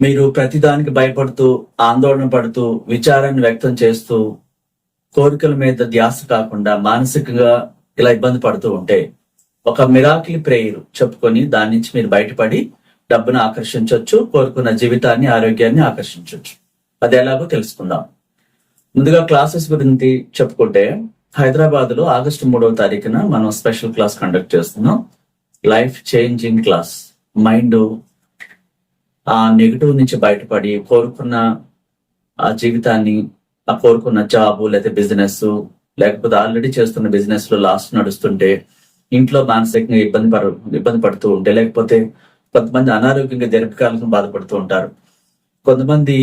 మీరు ప్రతిదానికి భయపడుతూ ఆందోళన పడుతూ విచారాన్ని వ్యక్తం చేస్తూ కోరికల మీద ధ్యాస కాకుండా మానసికంగా ఇలా ఇబ్బంది పడుతూ ఉంటే ఒక మిరాకిల్ ప్రేయర్ చెప్పుకొని దాని నుంచి మీరు బయటపడి డబ్బును ఆకర్షించవచ్చు కోరుకున్న జీవితాన్ని ఆరోగ్యాన్ని ఆకర్షించవచ్చు అది ఎలాగో తెలుసుకుందాం. ముందుగా క్లాసెస్ గురించి చెప్పుకుంటే హైదరాబాద్లో ఆగస్టు మూడవ తారీఖున మనం స్పెషల్ క్లాస్ కండక్ట్ చేస్తున్నాం. Life changing class. మైండ్ ఆ నెగిటివ్ నుంచి బయటపడి కోరుకున్న ఆ జీవితాన్ని ఆ కోరుకున్న జాబ్ లేకపోతే బిజినెస్ లేకపోతే ఆల్రెడీ చేస్తున్న బిజినెస్లో లాస్ట్ నడుస్తుంటే ఇంట్లో మానసికంగా ఇబ్బంది పడ ఇబ్బంది పడుతూ ఉంటే లేకపోతే కొంతమంది అనారోగ్యంగా దీర్ఘకాలంగా బాధపడుతూ ఉంటారు. కొంతమంది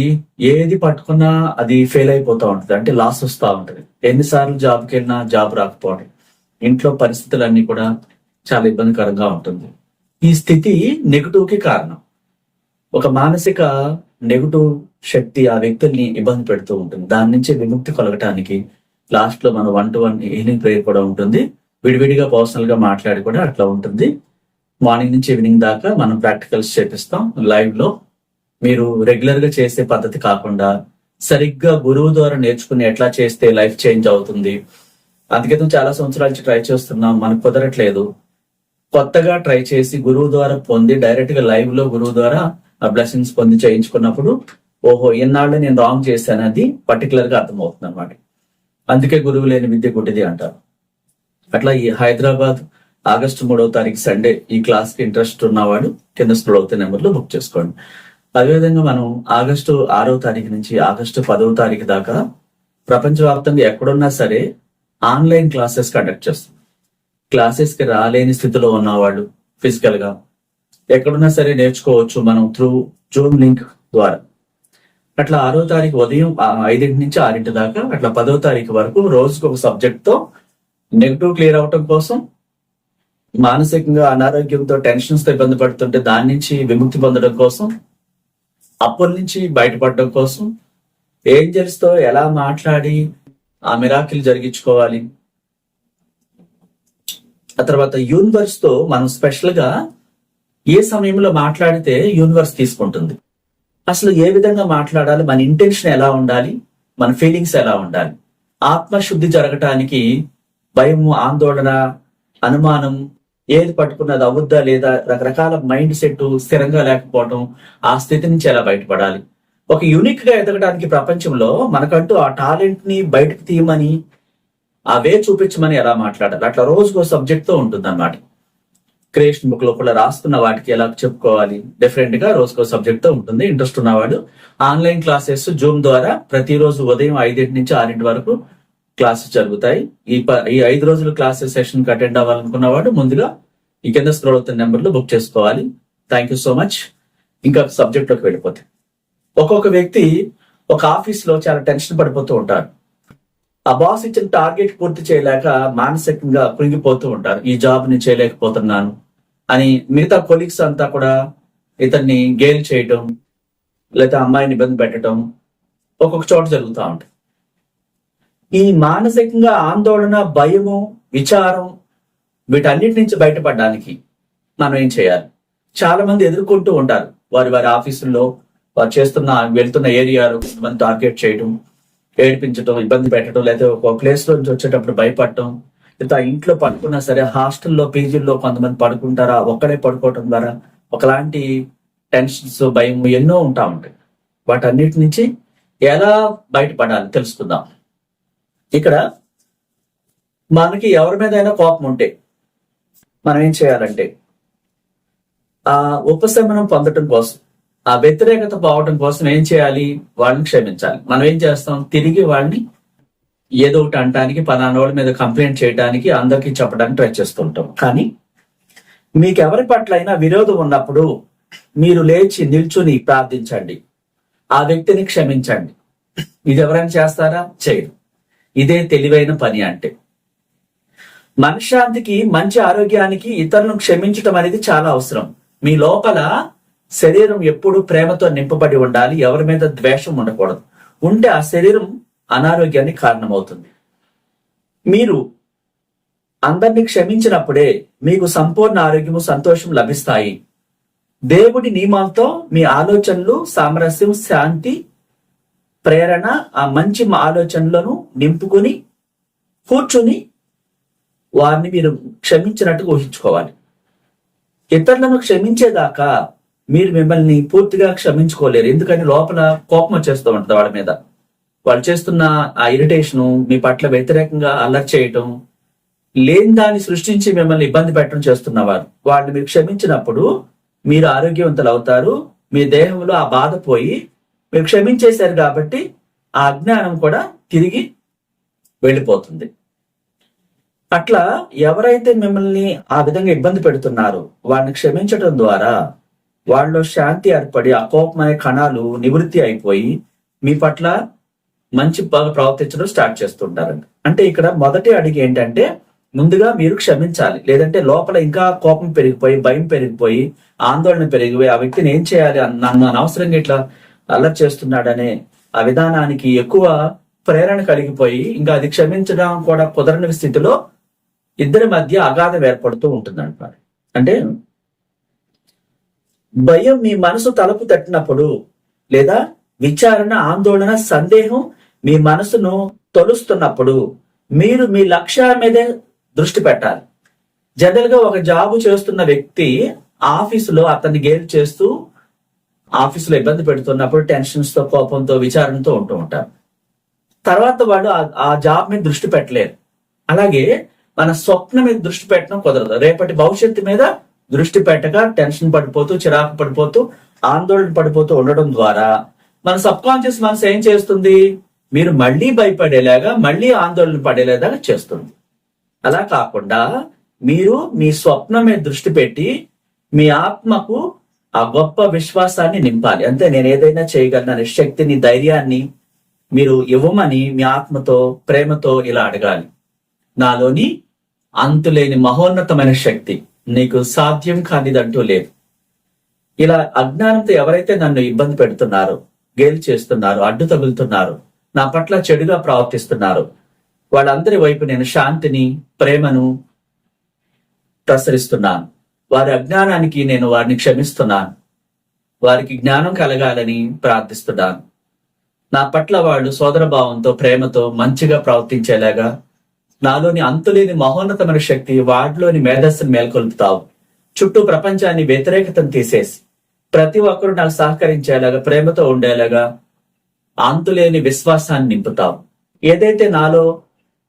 ఏది పట్టుకున్నా అది ఫెయిల్ అయిపోతూ ఉంటుంది అంటే లాస్ వస్తూ ఉంటుంది. ఎన్నిసార్లు జాబ్కి వెళ్ళినా జాబ్ రాకపోవడం. ఇంట్లో పరిస్థితులన్నీ కూడా చాలా ఇబ్బందికరంగా ఉంటుంది. ఈ స్థితి నెగిటివ్కి కారణం. ఒక మానసిక నెగిటివ్ శక్తి ఆ వ్యక్తుల్ని ఇబ్బంది పెడుతూ ఉంటుంది. దాని నుంచి విముక్తి కలగటానికి లాస్ట్లో మన one to one evening prayer కూడా ఉంటుంది. విడివిడిగా పర్సనల్గా మాట్లాడి కూడా అట్లా ఉంటుంది. మార్నింగ్ నుంచి ఈవినింగ్ దాకా మనం ప్రాక్టికల్స్ చేపిస్తాం. లైవ్లో మీరు రెగ్యులర్గా చేసే పద్ధతి కాకుండా సరిగ్గా గురువు ద్వారా నేర్చుకుని ఎట్లా చేస్తే లైఫ్ చేంజ్ అవుతుంది. అందుకే చాలా సంవత్సరాల నుంచి ట్రై చేస్తున్నాం. మనకు కుదరట్లేదు. కొత్తగా ట్రై చేసి గురువు ద్వారా పొంది డైరెక్ట్గా లైవ్లో గురువు ద్వారా బ్లెస్సింగ్స్ పొంది చేయించుకున్నప్పుడు ఓహో ఎన్నాళ్ళు నేను రాంగ్ చేశాను అది పర్టికులర్గా అర్థమవుతుంది అనమాట అందుకే గురువు లేని విద్య గుడ్డిది అంటారు. అట్లా ఈ హైదరాబాద్ ఆగస్టు మూడవ తారీఖు సండే ఈ క్లాస్కి ఇంట్రెస్ట్ ఉన్నవాడు కింద స్క్రోల్ అవుతున్న నెంబర్లో బుక్ చేసుకోండి. అదేవిధంగా మనం ఆగస్టు ఆరో తారీఖు నుంచి ఆగస్టు పదవ తారీఖు దాకా ప్రపంచవ్యాప్తంగా ఎక్కడున్నా సరే ఆన్లైన్ క్లాసెస్ కండక్ట్ చేస్తాం క్లాసెస్కి రాలేని స్థితిలో ఉన్నవాళ్ళు ఫిజికల్గా ఎక్కడున్నా సరే నేర్చుకోవచ్చు మనం త్రూ జూమ్ లింక్ ద్వారా. అట్లా ఆరో తారీఖు ఉదయం ఆ ఐదింటి నుంచి ఆరింటి దాకా అట్లా పదో తారీఖు వరకు రోజుకు ఒక సబ్జెక్ట్తో నెగిటివ్ క్లియర్ అవటం కోసం మానసికంగా అనారోగ్యంతో టెన్షన్స్తో ఇబ్బంది పడుతుంటే దాని నుంచి విముక్తి పొందడం కోసం అప్పుల నుంచి బయటపడడం కోసం ఏంజల్స్తో ఎలా మాట్లాడి ఆ మిరాకిల్ జరిగించుకోవాలి. ఆ తర్వాత యూనివర్స్తో మనం స్పెషల్గా ఏ సమయంలో మాట్లాడితే యూనివర్స్ తీసుకుంటుంది? అసలు ఏ విధంగా మాట్లాడాలి? మన ఇంటెన్షన్ ఎలా ఉండాలి? మన ఫీలింగ్స్ ఎలా ఉండాలి? ఆత్మశుద్ధి జరగటానికి భయము ఆందోళన అనుమానం ఏది పట్టుకున్నది అవుద్దా లేదా? రకరకాల మైండ్ సెట్ స్థిరంగా లేకపోవడం ఆ స్థితి నుంచి ఎలా బయటపడాలి? ఒక యూనిక్గా ఎదగడానికి ప్రపంచంలో మనకంటూ ఆ టాలెంట్ని బయటకు తీయమని ఆ వే చూపించమని ఎలా మాట్లాడాలి? అట్లా రోజుకో సబ్జెక్ట్తో ఉంటుంది అనమాట క్రియేషన్ బుక్ లోపల రాస్తున్న వాటికి ఎలా చెప్పుకోవాలి? డిఫరెంట్గా రోజుకో సబ్జెక్ట్తో ఉంటుంది. ఇంట్రెస్ట్ ఉన్నవాడు. ఆన్లైన్ క్లాసెస్ జూమ్ ద్వారా ప్రతిరోజు ఉదయం ఐదింటి నుంచి ఆరింటి వరకు క్లాసెస్ జరుగుతాయి. ఈ ప- ఈ ఐదు రోజుల క్లాసెస్ సెషన్కి అటెండ్ అవ్వాలనుకున్నవాడు ముందుగా ఈ కింద స్క్రోల్ అవుతున్న నెంబర్లు బుక్ చేసుకోవాలి. థ్యాంక్ యూ సో మచ్ ఇంకా సబ్జెక్ట్లోకి వెళ్ళిపోతే ఒక్కొక్క వ్యక్తి ఒక ఆఫీస్లో చాలా టెన్షన్ పడిపోతూ ఉంటారు. ఆ బాస్ ఇచ్చిన టార్గెట్ పూర్తి చేయలేక మానసికంగా కృంగిపోతూ ఉంటారు. ఈ జాబ్ని చేయలేకపోతున్నాను. అని మిగతా కొలీగ్స్ అంతా కూడా ఇతన్ని గేల్ చేయటం లేదా అమ్మాయిని ఇబ్బంది పెట్టడం ఒక్కొక్క చోట జరుగుతూ ఉంటాయి. ఈ మానసికంగా ఆందోళన భయము విచారం వీటన్నిటి నుంచి బయటపడడానికి మనం ఏం చేయాలి? చాలా మంది ఎదుర్కొంటూ ఉంటారు. వారి వారి ఆఫీసుల్లో వారు చేస్తున్న వెళ్తున్న ఏరియాలు కొంతమంది టార్గెట్ చేయడం ఏడిపించడం ఇబ్బంది పెట్టడం లేదా ఒక ప్లేస్ నుంచి వచ్చేటప్పుడు భయపడటం లేదా ఇంట్లో పడుకున్నా సరే హాస్టల్లో పీజీల్లో కొంతమంది పడుకుంటారా? ఒక్కడే పడుకోవటం ద్వారా ఒకలాంటి టెన్షన్స్ భయం ఎన్నో ఉంటా ఉంటాయి. వాటన్నిటి నుంచి ఎలా బయటపడాలి తెలుసుకుందాం. ఇక్కడ మనకి ఎవరి మీద అయినా కోపం ఉంటే మనం ఏం చేయాలంటే ఆ ఉపశమనం పొందటం కోసం ఆ వ్యతిరేకత పోవటం కోసం ఏం చేయాలి? వాళ్ళని క్షమించాలి. మనం ఏం చేస్తాం? తిరిగి వాళ్ళని ఏదో ఒకటి అనడానికి పలానా వాళ్ళ మీద కంప్లైంట్ చేయడానికి అందరికీ చెప్పడానికి ట్రై చేస్తుంటాం. కానీ మీకు ఎవరి పట్ల అయినా విరోధం ఉన్నప్పుడు మీరు లేచి నిల్చుని ప్రార్థించండి. ఆ వ్యక్తిని క్షమించండి. ఇది ఎవరైనా చేస్తారా? చేయరు. ఇదే తెలివైన పని అంటే. మనశ్శాంతికి మంచి ఆరోగ్యానికి ఇతరులను క్షమించటం అనేది చాలా అవసరం. మీ లోపల శరీరం ఎప్పుడు ప్రేమతో నింపబడి ఉండాలి. ఎవరి మీద ద్వేషం ఉండకూడదు. ఉంటే ఆ శరీరం అనారోగ్యానికి కారణమవుతుంది. మీరు అందరినీ క్షమించినప్పుడే మీకు సంపూర్ణ ఆరోగ్యము సంతోషం లభిస్తాయి. దేవుడి నియమాలతో మీ ఆలోచనలు సామరస్యం శాంతి ప్రేరణ ఆ మంచి ఆలోచనలను నింపుకొని కూర్చుని వారిని మీరు క్షమించినట్టుగా ఊహించుకోవాలి. ఇతరులను క్షమించేదాకా మీరు మిమ్మల్ని పూర్తిగా క్షమించుకోలేరు. ఎందుకని లోపల కోపం వచ్చేస్తూ ఉంటుంది వాడి మీద. వాళ్ళు చేస్తున్న ఆ ఇరిటేషన్ మీ పట్ల వ్యతిరేకంగా అలర్ట్ చేయటం లేని దాన్ని సృష్టించి మిమ్మల్ని ఇబ్బంది పెట్టడం చేస్తున్నవారు. వాళ్ళు మీరు క్షమించినప్పుడు మీరు ఆరోగ్యవంతులు అవుతారు మీ దేహంలో ఆ బాధ పోయి మీరు క్షమించేశారు కాబట్టి ఆ అజ్ఞానం కూడా తిరిగి వెళ్ళిపోతుంది. అట్లా ఎవరైతే మిమ్మల్ని ఆ విధంగా ఇబ్బంది పెడుతున్నారో వాడిని క్షమించడం ద్వారా వాళ్ళలో శాంతి ఏర్పడి ఆ కోపం అనే కణాలు నివృత్తి అయిపోయి మీ పట్ల మంచి ప్రవర్తించడం స్టార్ట్ చేస్తుంటారండి. అంటే ఇక్కడ మొదటి అడిగి ఏంటంటే ముందుగా మీరు క్షమించాలి. లేదంటే లోపల ఇంకా కోపం పెరిగిపోయి భయం పెరిగిపోయి ఆందోళన పెరిగిపోయి ఆ వ్యక్తిని ఏం చేయాలి? నన్ను అనవసరంగా ఇట్లా అల్లరి చేస్తున్నాడనే ఆ విధానానికి ఎక్కువ ప్రేరణ కలిగిపోయి ఇంకా అది క్షమించడం కూడా కుదరని స్థితిలో ఇద్దరి మధ్య అగాధం ఏర్పడుతూ ఉంటుంది అంటారు అంటే భయం మీ మనసు తలుపు తట్టినప్పుడు లేదా విచారణ ఆందోళన సందేహం మీ మనసును తొలుస్తున్నప్పుడు మీరు మీ లక్ష్యాల మీదే దృష్టి పెట్టాలి. జనరల్గా ఒక జాబ్ చేస్తున్న వ్యక్తి ఆఫీసులో అతన్ని గేల్ చేస్తూ ఆఫీసులో ఇబ్బంది పెడుతున్నప్పుడు టెన్షన్స్తో కోపంతో విచారణతో ఉంటూ ఉంటారు. తర్వాత వాడు ఆ- ఆ జాబ్ మీద దృష్టి పెట్టలేరు. అలాగే మన స్వప్నం మీద దృష్టి పెట్టడం కుదరదు. రేపటి భవిష్యత్తు మీద దృష్టి పెట్టక టెన్షన్ పడిపోతూ చిరాకు పడిపోతూ ఆందోళన పడిపోతూ ఉండడం ద్వారా మన సబ్ కాన్షియస్ మనసు ఏం చేస్తుంది? మీరు మళ్ళీ భయపడేలాగా మళ్ళీ ఆందోళన పడేలాగా చేస్తుంది. అలా కాకుండా మీరు మీ స్వప్నం మీద దృష్టి పెట్టి మీ ఆత్మకు ఆ గొప్ప విశ్వాసాన్ని నింపాలి. అంతే నేను ఏదైనా చేయగలను శక్తిని ధైర్యాన్ని మీరు ఇవ్వమని మీ ఆత్మతో ప్రేమతో ఇలా అడగాలి. నాలోని అంతులేని మహోన్నతమైన శక్తి నీకు సాధ్యం కానిదంటూ లేదు. ఇలా అజ్ఞానంతో ఎవరైతే నన్ను ఇబ్బంది పెడుతున్నారో గేలు చేస్తున్నారు అడ్డు తగులుతున్నారు నా పట్ల చెడుగా ప్రవర్తిస్తున్నారు. వాళ్ళందరి వైపు నేను శాంతిని ప్రేమను ప్రసరిస్తున్నాను. వారి అజ్ఞానానికి నేను వారిని క్షమిస్తున్నాను. వారికి జ్ఞానం కలగాలని ప్రార్థిస్తున్నాను. నా పట్ల వాళ్ళు సోదరభావంతో ప్రేమతో మంచిగా ప్రవర్తించేలాగా నాలోని అంతులేని మహోన్నతమైన శక్తి వాటిలోని మేధస్సును మేల్కొల్పుతావు. చుట్టూ ప్రపంచాన్ని వ్యతిరేకతను తీసేసి ప్రతి ఒక్కరు నాకు సహకరించేలాగా ప్రేమతో ఉండేలాగా అంతులేని విశ్వాసాన్ని నింపుతాం. ఏదైతే నాలో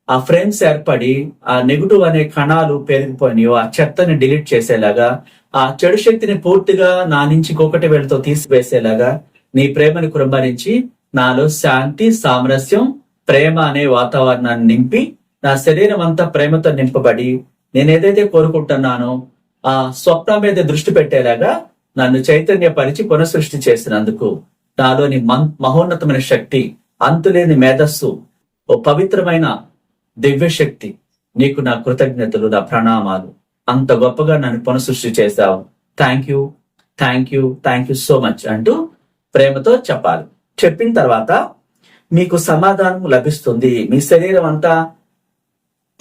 ఆ ఫ్రేమ్స్ ఏర్పడి ఆ నెగిటివ్ అనే కణాలు పెరిగిపోయినాయో ఆ చెత్తని డిలీట్ చేసేలాగా ఆ చెడు శక్తిని పూర్తిగా నా నుంచి ఇంకొకటి వేళతో తీసివేసేలాగా నీ ప్రేమని కురంభరించి నాలో శాంతి సామరస్యం ప్రేమ అనే వాతావరణాన్ని నింపి నా శరీరం అంతా ప్రేమతో నింపబడి నేను ఏదైతే కోరుకుంటున్నానో ఆ స్వప్నం మీద దృష్టి పెట్టేలాగా నన్ను చైతన్యపరిచి పునఃసృష్టి చేసినందుకు నాలోని మహోన్నతమైన శక్తి అంతులేని మేధస్సు ఓ పవిత్రమైన దివ్య శక్తి నీకు నా కృతజ్ఞతలు నా ప్రణామాలు. అంత గొప్పగా నన్ను పునఃసృష్టి చేశావు. Thank you thank you thank you so much అంటూ ప్రేమతో చెప్పాలి. చెప్పిన తర్వాత మీకు సమాధానం లభిస్తుంది. మీ శరీరం అంతా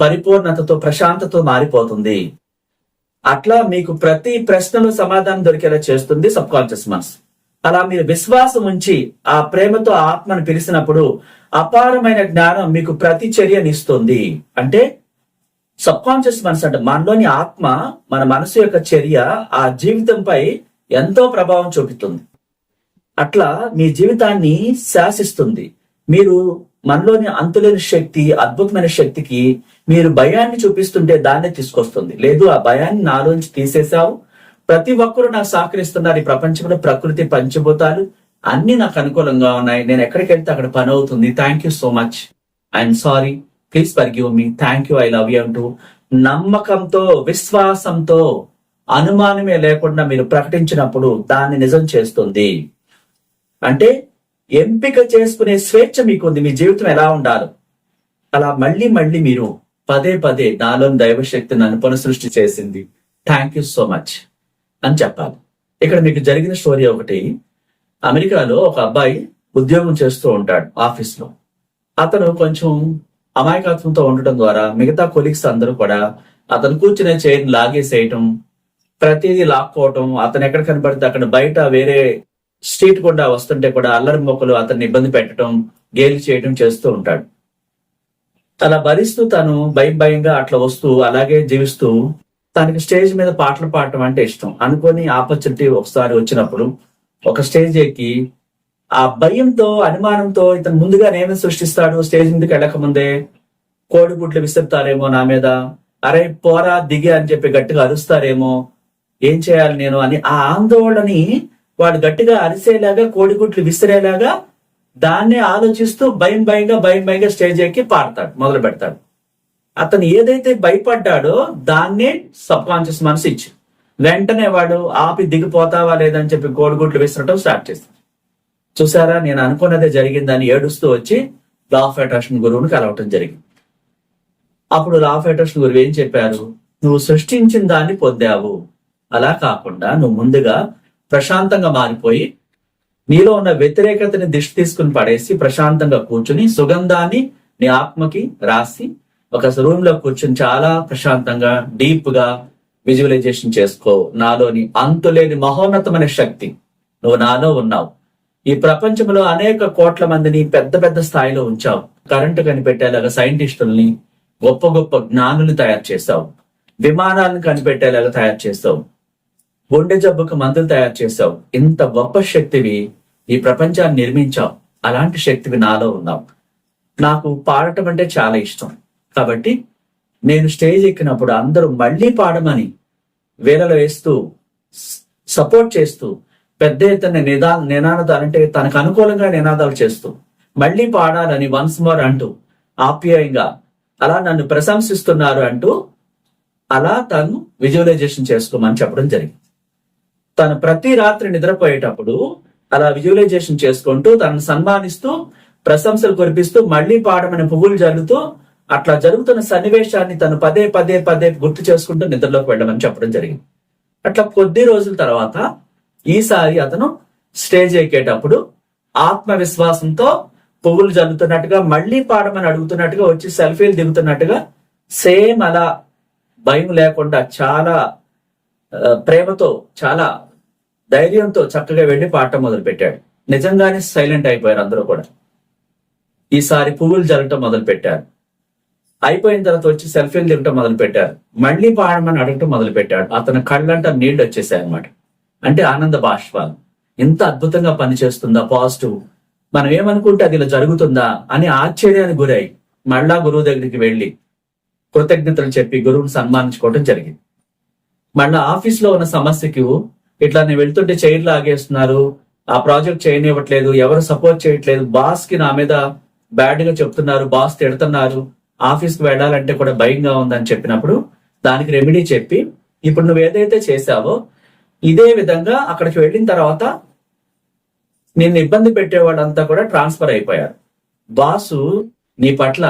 పరిపూర్ణతతో ప్రశాంతతో మారిపోతుంది. అట్లా మీకు ప్రతి ప్రశ్నలో సమాధానం దొరికేలా చేస్తుంది సబ్ కాన్షియస్ మనసు. అలా మీరు విశ్వాసం ఉంచి ఆ ప్రేమతో ఆత్మను పిలిచినప్పుడు అపారమైన జ్ఞానం మీకు ప్రతి చర్యనిస్తుంది అంటే సబ్ కాన్షియస్ మనసు అంటే మనలోని ఆత్మ మన మనసు యొక్క చర్య ఆ జీవితంపై ఎంతో ప్రభావం చూపుతుంది అట్లా మీ జీవితాన్ని శాసిస్తుంది. మీరు మనలోని అంతులేని శక్తి అద్భుతమైన శక్తికి మీరు భయాన్ని చూపిస్తుంటే దాన్నే తీసుకొస్తుంది. లేదు ఆ భయాన్ని నాలోంచి తీసేశావు ప్రతి ఒక్కరూ నాకు సహకరిస్తున్నారు. ఈ ప్రపంచంలో ప్రకృతి పంచభూతాలు అన్ని నాకు అనుకూలంగా ఉన్నాయి. నేను ఎక్కడికి వెళ్తే అక్కడ పని అవుతుంది. Thank you so much I'm sorry please forgive me thank you I love you అంటూ నమ్మకంతో విశ్వాసంతో అనుమానమే లేకుండా మీరు ప్రకటించినప్పుడు దాన్ని నిజం చేస్తుంది. అంటే ఎంపిక చేసుకునే స్వేచ్ఛ మీకు ఉంది మీ జీవితం ఎలా ఉండాలి. అలా మళ్ళీ మళ్ళీ మీరు పదే పదే నాలోని దైవశక్తి నన్ను పునఃసృష్టి చేసింది. థ్యాంక్ యూ సో మచ్ అని చెప్పాలి. ఇక్కడ మీకు జరిగిన స్టోరీ ఒకటి. అమెరికాలో ఒక అబ్బాయి ఉద్యోగం చేస్తూ ఉంటాడు ఆఫీస్లో అతను కొంచెం అమాయకత్వంతో ఉండటం ద్వారా మిగతా కొలీగ్స్ అందరూ కూడా అతను కూర్చునే చైర్ లాగేసేయటం ప్రతిదీ లాక్కోవటం అతను ఎక్కడ కనపడితే అక్కడ బయట వేరే స్ట్రీట్ గుండా వస్తుంటే కూడా అల్లరి మొక్కలు అతన్ని ఇబ్బంది పెట్టడం గేలి చేయడం చేస్తూ ఉంటాడు. అలా భరిస్తూ తను భయం భయంగా అట్లా వస్తూ అలాగే జీవిస్తూ తనకి స్టేజ్ మీద పాటలు పాడటం అంటే ఇష్టం. అనుకొని ఆపర్చునిటీ ఒకసారి వచ్చినప్పుడు ఒక స్టేజ్ ఎక్కి ఆ భయంతో అనుమానంతో ఇతను ముందుగా నేమే సృష్టిస్తాడు? స్టేజ్ మీదకి వెళ్ళక ముందే కోడిగుడ్లు విసురుతారేమో నా మీద. అరే పోరా దిగి అని చెప్పి గట్టిగా అరుస్తారేమో. ఏం చేయాలి నేను అని ఆ ఆందోళనని వాడు గట్టిగా అరిసేలాగా కోడిగుడ్లు విసిరేలాగా దాన్నే ఆలోచిస్తూ భయం భయంగా భయం భయంగా స్టేజ్ ఎక్కి పాడతాడు మొదలు పెడతాడు అతను ఏదైతే భయపడ్డాడో దాన్నే సబ్ కాన్షియస్ మనసు ఇచ్చి వెంటనే వాడు ఆపి దిగిపోతావా లేదని చెప్పి గోడుగుడ్లు విసరటం స్టార్ట్ చేస్తాడు చూసారా నేను అనుకున్నదే జరిగిందని ఏడుస్తూ వచ్చి లా ఆఫ్ అట్రాక్షన్ గురువుని కలవటం జరిగింది. అప్పుడు లా ఆఫ్ అట్రాక్షన్ గురువు ఏం చెప్పారు? నువ్వు సృష్టించిన దాన్ని పొందావు. అలా కాకుండా నువ్వు ముందుగా ప్రశాంతంగా మారిపోయి నీలో ఉన్న వ్యతిరేకతని దిష్టి తీసుకుని పడేసి ప్రశాంతంగా కూర్చుని సుగంధాన్ని నీ ఆత్మకి రాసి ఒక రూమ్లో కూర్చొని చాలా ప్రశాంతంగా డీప్గా విజువలైజేషన్ చేసుకో. నాలోని అంతులేని మహోన్నతమైన శక్తి. నువ్వు నాలో ఉన్నావు. ఈ ప్రపంచంలో అనేక కోట్ల మందిని పెద్ద పెద్ద స్థాయిలో ఉంచావు. కరెంటు కనిపెట్టేలాగా సైంటిస్టుల్ని గొప్ప గొప్ప జ్ఞానులు తయారు చేస్తావు విమానాలను కనిపెట్టేలాగా తయారు చేస్తావు గుండె జబ్బుకు మందులు తయారు చేసావు ఇంత గొప్ప శక్తివి ఈ ప్రపంచాన్ని నిర్మించావు. అలాంటి శక్తివి నాలో ఉన్నావు. నాకు పాడటం అంటే చాలా ఇష్టం. కాబట్టి నేను స్టేజ్ ఎక్కినప్పుడు అందరూ మళ్ళీ పాడమని వేలలు వేస్తూ సపోర్ట్ చేస్తూ పెద్ద ఎత్తున నిదా నినాదాలు అంటే తనకు అనుకూలంగా నినాదాలు చేస్తూ మళ్ళీ పాడాలని వన్స్ మోర్ అంటూ ఆప్యాయంగా అలా నన్ను ప్రశంసిస్తున్నారు అంటూ అలా తను విజువలైజేషన్ చేసుకోమని చెప్పడం జరిగింది. తను ప్రతి రాత్రి నిద్రపోయేటప్పుడు అలా విజువలైజేషన్ చేసుకుంటూ తనను సన్మానిస్తూ ప్రశంసలు కురిపిస్తూ మళ్ళీ పాడమని పువ్వులు జల్లుతూ అట్లా జరుగుతున్న సన్నివేశాన్ని తను పదే పదే పదే గుర్తు చేసుకుంటూ నిద్రలోకి వెళ్ళమని చెప్పడం జరిగింది. అట్లా కొద్ది రోజుల తర్వాత ఈసారి అతను స్టేజ్ ఎక్కేటప్పుడు ఆత్మవిశ్వాసంతో పువ్వులు జల్లుతున్నట్టుగా మళ్ళీ పాడమని అడుగుతున్నట్టుగా వచ్చి సెల్ఫీలు దిగుతున్నట్టుగా సేమ్ అలా భయం లేకుండా చాలా ప్రేమతో చాలా ధైర్యంతో చక్కగా వెళ్ళి పాడటం మొదలు పెట్టాడు నిజంగానే సైలెంట్ అయిపోయారు అందరూ కూడా. ఈసారి పువ్వులు జల్లటం మొదలు పెట్టారు అయిపోయిన తర్వాత వచ్చి సెల్ఫీలు దిగటం మొదలు పెట్టారు మళ్ళీ పాడమని అడగటం మొదలు పెట్టాడు అతని కళ్ళంట నీళ్ళు వచ్చేసాయి అనమాట అంటే ఆనంద బాష్పాలు. ఇంత అద్భుతంగా పనిచేస్తుందా పాజిటివ్? మనం ఏమనుకుంటే అది ఇలా జరుగుతుందా అని ఆశ్చర్యానికి గురై మళ్ళా గురువు దగ్గరికి వెళ్ళి కృతజ్ఞతలు చెప్పి గురువుని సన్మానించుకోవడం జరిగింది. మళ్ళా ఆఫీస్లో ఉన్న సమస్యకు ఇట్లా నేను వెళ్తుంటే చైర్లు ఆగేస్తున్నారు ఆ ప్రాజెక్ట్ చేయనివ్వట్లేదు ఎవరు సపోర్ట్ చేయట్లేదు బాస్కి నా మీద బ్యాడ్గా చెప్తున్నారు బాస్ తిడుతున్నారు ఆఫీస్కి వెళ్ళాలంటే కూడా భయంగా ఉందని చెప్పినప్పుడు దానికి రెమెడీ చెప్పి ఇప్పుడు నువ్వు ఏదైతే చేశావో ఇదే విధంగా అక్కడికి వెళ్ళిన తర్వాత నిన్ను ఇబ్బంది పెట్టే కూడా ట్రాన్స్ఫర్ అయిపోయారు. బాసు నీ పట్ల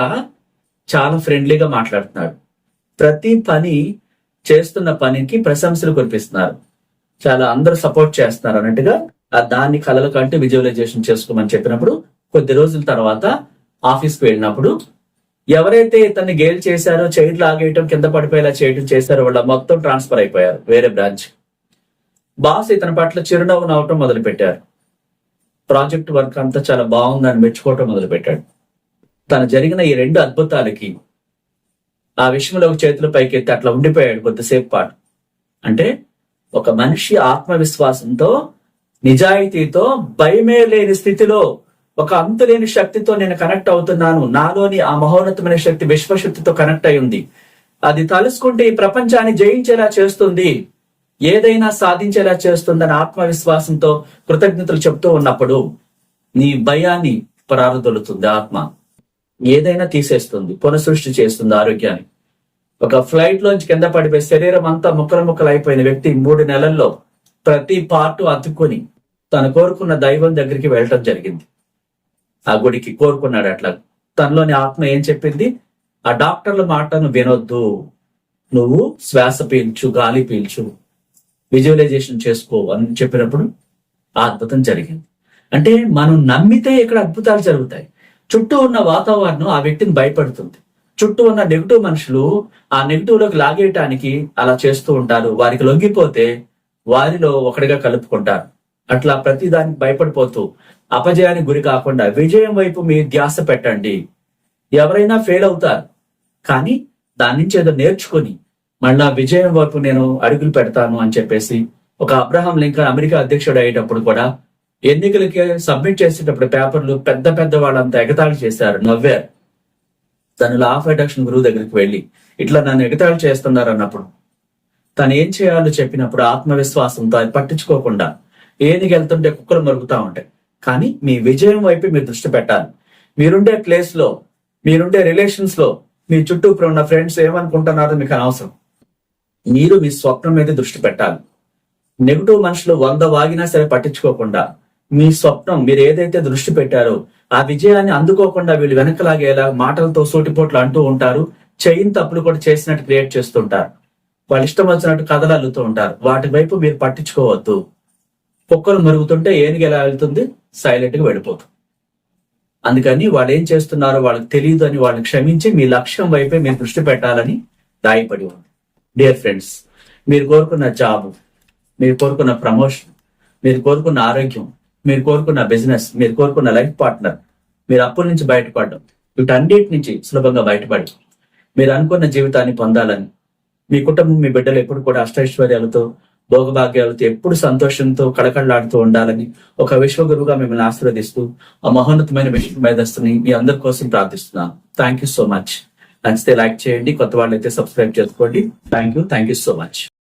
చాలా ఫ్రెండ్లీగా మాట్లాడుతున్నాడు. ప్రతి పని చేస్తున్న పనికి ప్రశంసలు కురిపిస్తున్నారు. చాలా అందరూ సపోర్ట్ చేస్తున్నారు అన్నట్టుగా ఆ దాన్ని కలలు కంటే విజువలైజేషన్ చేసుకోమని చెప్పినప్పుడు కొద్ది రోజుల తర్వాత ఆఫీస్కి వెళ్ళినప్పుడు ఎవరైతే ఇతన్ని గేల్ చేశారో చైర్ లాగేయటం కింద పడిపోయేలా చేయటం చేశారో వాళ్ళ మొత్తం ట్రాన్స్ఫర్ అయిపోయారు వేరే బ్రాంచ్. బాస్ ఇతని పట్ల చిరునవ్వు నవ్వటం మొదలుపెట్టారు. ప్రాజెక్ట్ వర్క్ అంతా చాలా బాగుందని మెచ్చుకోవటం మొదలుపెట్టాడు. తను జరిగిన ఈ రెండు అద్భుతాలకి ఆ విషయంలో ఒక చేతుల పైకెత్తి అట్లా ఉండిపోయాడు కొద్దిసేపు పాటు. అంటే ఒక మనిషి ఆత్మవిశ్వాసంతో నిజాయితీతో భయమే లేని స్థితిలో ఒక అంతులేని శక్తితో నేను కనెక్ట్ అవుతున్నాను. నాలోని ఆ మహోన్నతమైన శక్తి విశ్వశక్తితో కనెక్ట్ అయి ఉంది. అది తలుసుకుంటే ఈ ప్రపంచాన్ని జయించేలా చేస్తుంది. ఏదైనా సాధించేలా చేస్తుందని ఆత్మవిశ్వాసంతో కృతజ్ఞతలు చెప్తూ ఉన్నప్పుడు నీ భయాన్ని ప్రారదొలుతుంది ఆత్మ. ఏదైనా తీసేస్తుంది పునఃసృష్టి చేస్తుంది ఆరోగ్యాన్ని. ఒక ఫ్లైట్ లోంచి కింద పడిపోయి శరీరం అంతా ముక్కలు ముక్కలు అయిపోయిన వ్యక్తి మూడు నెలల్లో ప్రతి పార్టు అతుక్కొని తను కోరుకున్న దైవం దగ్గరికి వెళ్ళటం జరిగింది. ఆ గుడికి కోరుకున్నాడు అట్లా. తనలోని ఆత్మ ఏం చెప్పింది? ఆ డాక్టర్ల మాటను వినొద్దు. నువ్వు శ్వాస పీల్చు గాలి పీల్చు విజువలైజేషన్ చేసుకో అని చెప్పినప్పుడు ఆ అద్భుతం జరిగింది. అంటే మనం నమ్మితే ఇక్కడ అద్భుతాలు జరుగుతాయి. చుట్టూ ఉన్న వాతావరణం ఆ వ్యక్తిని భయపడుతుంది. చుట్టూ ఉన్న నెగిటివ్ మనుషులు ఆ నెగిటివ్లోకి లాగేయటానికి అలా చేస్తూ ఉంటారు. వారికి లొంగిపోతే వారిలో ఒకటిగా కలుపుకుంటారు. అట్లా ప్రతి దానికి భయపడిపోతూ అపజయానికి గురి కాకుండా విజయం వైపు మీ ధ్యాస పెట్టండి. ఎవరైనా ఫెయిల్ అవుతారు. కానీ దాని నుంచి ఏదో నేర్చుకొని మళ్ళా విజయం వైపు నేను అడుగులు పెడతాను అని చెప్పేసి ఒక అబ్రహాం లింకన్ అమెరికా అధ్యక్షుడు అయ్యేటప్పుడు కూడా ఎన్నికలకి సబ్మిట్ చేసేటప్పుడు పేపర్లు పెద్ద పెద్ద వాళ్ళంతా ఎగతాళి చేశారు నవ్వారు. తను లా ఆఫ్ అడక్షన్ గురువు దగ్గరికి వెళ్ళి ఇట్లా నన్ను ఎగతాళి చేస్తున్నారు అన్నప్పుడు తను ఏం చేయాలో చెప్పినప్పుడు ఆత్మవిశ్వాసంతో అది పట్టించుకోకుండా ఏదికి వెళ్తుంటే కుక్కలు మరుగుతా ఉంటాయి. కానీ మీ విజయం వైపు మీరు దృష్టి పెట్టాలి. మీరుండే ప్లేస్లో మీరుండే రిలేషన్స్లో మీ చుట్టూ ఉన్న ఫ్రెండ్స్ ఏమనుకుంటున్నారో మీకు అనవసరం. మీరు మీ స్వప్నం మీద దృష్టి పెట్టాలి. నెగిటివ్ మనుషులు వంద వాగినా సరే పట్టించుకోకుండా మీ స్వప్నం మీరు ఏదైతే దృష్టి పెట్టారో ఆ విజయాన్ని అందుకోకుండా వీళ్ళు వెనకలాగేలా మాటలతో సూటిపోట్లు అంటూ ఉంటారు చైన్ తప్పులు కూడా చేసినట్టు క్రియేట్ చేస్తుంటారు వాళ్ళు ఇష్టం వచ్చినట్టు కథలు అల్లుతూ ఉంటారు. వాటి వైపు మీరు పట్టించుకోవద్దు. కుక్కలు మరుగుతుంటే ఏనుగు ఎలా వెళ్తుంది? సైలెంట్గా వెళ్ళిపోతుంది. అందుకని వాళ్ళు ఏం చేస్తున్నారో వాళ్ళకి తెలియదు అని వాళ్ళని క్షమించి మీ లక్ష్యం వైపే మీరు దృష్టి పెట్టాలని దాయపడి ఉంది. డియర్ ఫ్రెండ్స్ మీరు కోరుకున్న జాబ్ మీరు కోరుకున్న ప్రమోషన్ మీరు కోరుకున్న ఆరోగ్యం మీరు కోరుకున్న బిజినెస్ మీరు కోరుకున్న లైఫ్ పార్ట్నర్ మీరు అప్పుల నుంచి బయటపడడం వీటన్నిటి నుంచి సులభంగా బయటపడి మీరు అనుకున్న జీవితాన్ని పొందాలని మీ కుటుంబం మీ బిడ్డలు ఎప్పుడు కూడా అష్టైశ్వర్యాలతో భోగభాగ్యాలతో ఎప్పుడు సంతోషంతో కళకళలాడుతూ ఉండాలని ఒక విశ్వగురువుగా మిమ్మల్ని ఆశీర్వదిస్తూ ఆ మహోన్నతమైన విషయం మేధస్సుని మీ అందరి కోసం ప్రార్థిస్తున్నాను. థ్యాంక్ యూ సో మచ్ నచ్చితే లైక్ చేయండి కొత్త వాళ్ళైతే సబ్స్క్రైబ్ చేసుకోండి. Thank you thank you so much